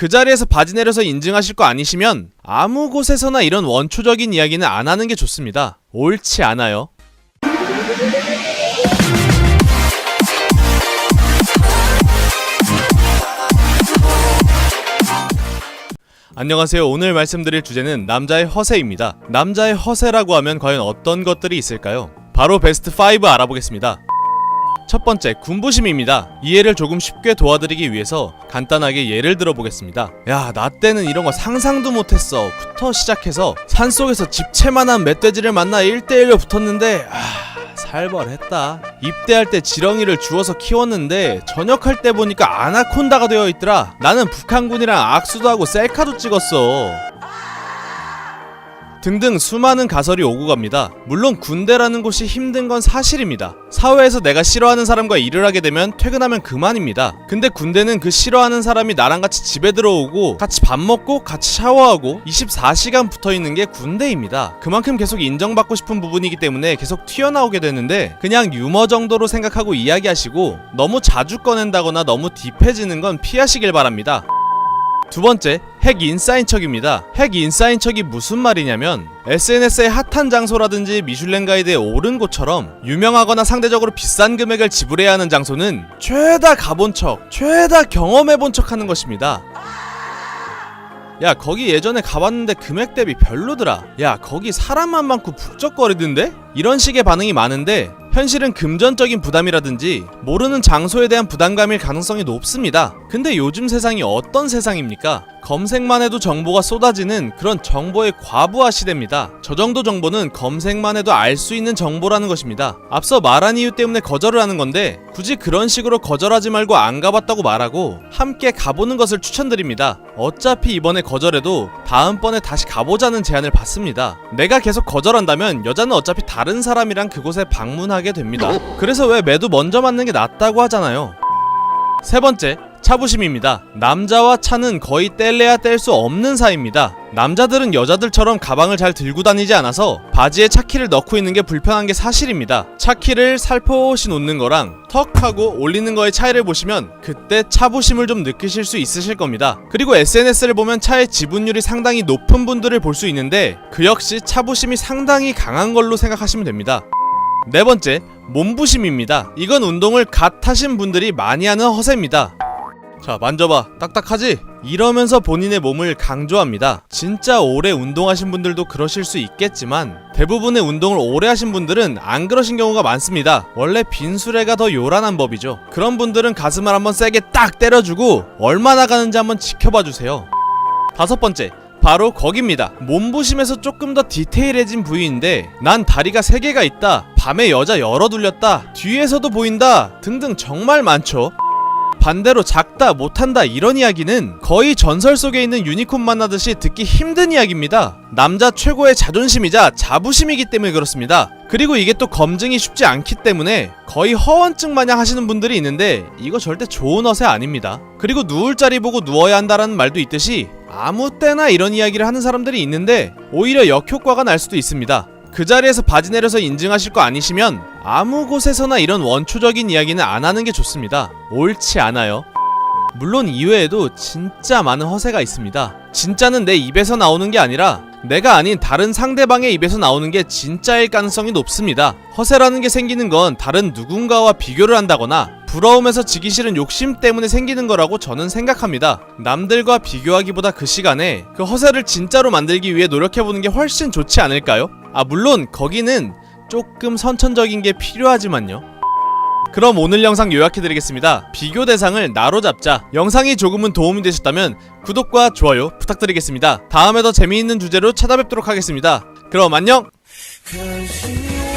그 자리에서 바지 내려서 인증하실 거 아니시면 아무 곳에서나 이런 원초적인 이야기는 안 하는 게 좋습니다. 옳지 않아요. 안녕하세요. 오늘 말씀드릴 주제는 남자의 허세입니다. 남자의 허세라고 하면 과연 어떤 것들이 있을까요? 바로 베스트 5 알아보겠습니다. 첫 번째, 군부심입니다. 이해를 조금 쉽게 도와드리기 위해서 간단하게 예를 들어보겠습니다. 야, 나 때는 이런 거 상상도 못했어. 부터 시작해서 산속에서 집채만한 멧돼지를 만나 1대1로 붙었는데, 아, 살벌했다. 입대할 때 지렁이를 주워서 키웠는데 전역할 때 보니까 아나콘다가 되어 있더라. 나는 북한군이랑 악수도 하고 셀카도 찍었어. 등등 수많은 가설이 오고 갑니다. 물론 군대라는 곳이 힘든 건 사실입니다. 사회에서 내가 싫어하는 사람과 일을 하게 되면 퇴근하면 그만입니다. 근데 군대는 그 싫어하는 사람이 나랑 같이 집에 들어오고 같이 밥 먹고 같이 샤워하고 24시간 붙어 있는 게 군대입니다. 그만큼 계속 인정받고 싶은 부분이기 때문에 계속 튀어나오게 되는데 그냥 유머 정도로 생각하고 이야기하시고 너무 자주 꺼낸다거나 너무 딥해지는 건 피하시길 바랍니다. 두 번째, 핵 인싸인 척입니다. 핵 인싸인 척이 무슨 말이냐면 SNS의 핫한 장소라든지 미슐랭 가이드에 오른 곳처럼 유명하거나 상대적으로 비싼 금액을 지불해야 하는 장소는 죄다 가본 척, 죄다 경험해본 척 하는 것입니다. 야 거기 예전에 가봤는데 금액 대비 별로더라 야 거기 사람만 많고 북적거리던데? 이런 식의 반응이 많은데 현실은 금전적인 부담이라든지 모르는 장소에 대한 부담감일 가능성이 높습니다. 근데 요즘 세상이 어떤 세상입니까? 검색만 해도 정보가 쏟아지는 그런 정보의 과부하 시대입니다. 저 정도 정보는 검색만 해도 알 수 있는 정보라는 것입니다. 앞서 말한 이유 때문에 거절을 하는 건데 굳이 그런 식으로 거절하지 말고 안 가봤다고 말하고 함께 가보는 것을 추천드립니다 어차피 이번에 거절해도 다음번에 다시 가보자는 제안을 받습니다. 내가 계속 거절한다면 여자는 어차피 다른 사람이랑 그곳에 방문하게 됩니다. 그래서 왜 매도 먼저 맞는 게 낫다고 하잖아요. 세 번째, 차부심입니다. 남자와 차는 거의 뗄래야 뗄 수 없는 사이입니다. 남자들은 여자들처럼 가방을 잘 들고 다니지 않아서 바지에 차키를 넣고 있는 게 불편한 게 사실입니다. 차키를 살포시 놓는 거랑 턱 하고 올리는 거의 차이를 보시면 그때 차부심을 좀 느끼실 수 있으실 겁니다. 그리고 SNS를 보면 차의 지분율이 상당히 높은 분들을 볼 수 있는데 그 역시 차부심이 상당히 강한 걸로 생각하시면 됩니다. 네 번째, 몸부심입니다. 이건 운동을 갓 하신 분들이 많이 하는 허세입니다. 자, 만져봐. 딱딱하지? 이러면서 본인의 몸을 강조합니다. 진짜 오래 운동하신 분들도 그러실 수 있겠지만 대부분의 운동을 오래 하신 분들은 안 그러신 경우가 많습니다. 원래 빈수레가 더 요란한 법이죠. 그런 분들은 가슴을 한번 세게 딱 때려주고 얼마나 가는지 한번 지켜봐 주세요. 다섯 번째, 바로 거기입니다. 몸부심에서 조금 더 디테일해진 부위인데 난 다리가 3개가 있다. 밤에 여자 열어 둘렸다. 뒤에서도 보인다. 등등 정말 많죠. 반대로 작다 못한다 이런 이야기는 거의 전설 속에 있는 유니콘 만나듯이 듣기 힘든 이야기입니다. 남자 최고의 자존심이자 자부심이기 때문에 그렇습니다. 그리고 이게 또 검증이 쉽지 않기 때문에 거의 허언증 마냥 하시는 분들이 있는데 이거 절대 좋은 허세 아닙니다. 그리고 누울 자리 보고 누워야 한다라는 말도 있듯이 아무 때나 이런 이야기를 하는 사람들이 있는데 오히려 역효과가 날 수도 있습니다. 그 자리에서 바지 내려서 인증하실 거 아니시면 아무 곳에서나 이런 원초적인 이야기는 안 하는 게 좋습니다. 옳지 않아요. 물론 이외에도 진짜 많은 허세가 있습니다. 진짜는 내 입에서 나오는 게 아니라 내가 아닌 다른 상대방의 입에서 나오는 게 진짜일 가능성이 높습니다. 허세라는 게 생기는 건 다른 누군가와 비교를 한다거나 부러움에서 지기 싫은 욕심 때문에 생기는 거라고 저는 생각합니다. 남들과 비교하기보다 그 시간에 그 허세를 진짜로 만들기 위해 노력해보는 게 훨씬 좋지 않을까요? 아, 물론 거기는 조금 선천적인 게 필요하지만요. 그럼 오늘 영상 요약해드리겠습니다. 비교 대상을 나로 잡자. 영상이 조금은 도움이 되셨다면 구독과 좋아요 부탁드리겠습니다. 다음에 더 재미있는 주제로 찾아뵙도록 하겠습니다. 그럼 안녕! You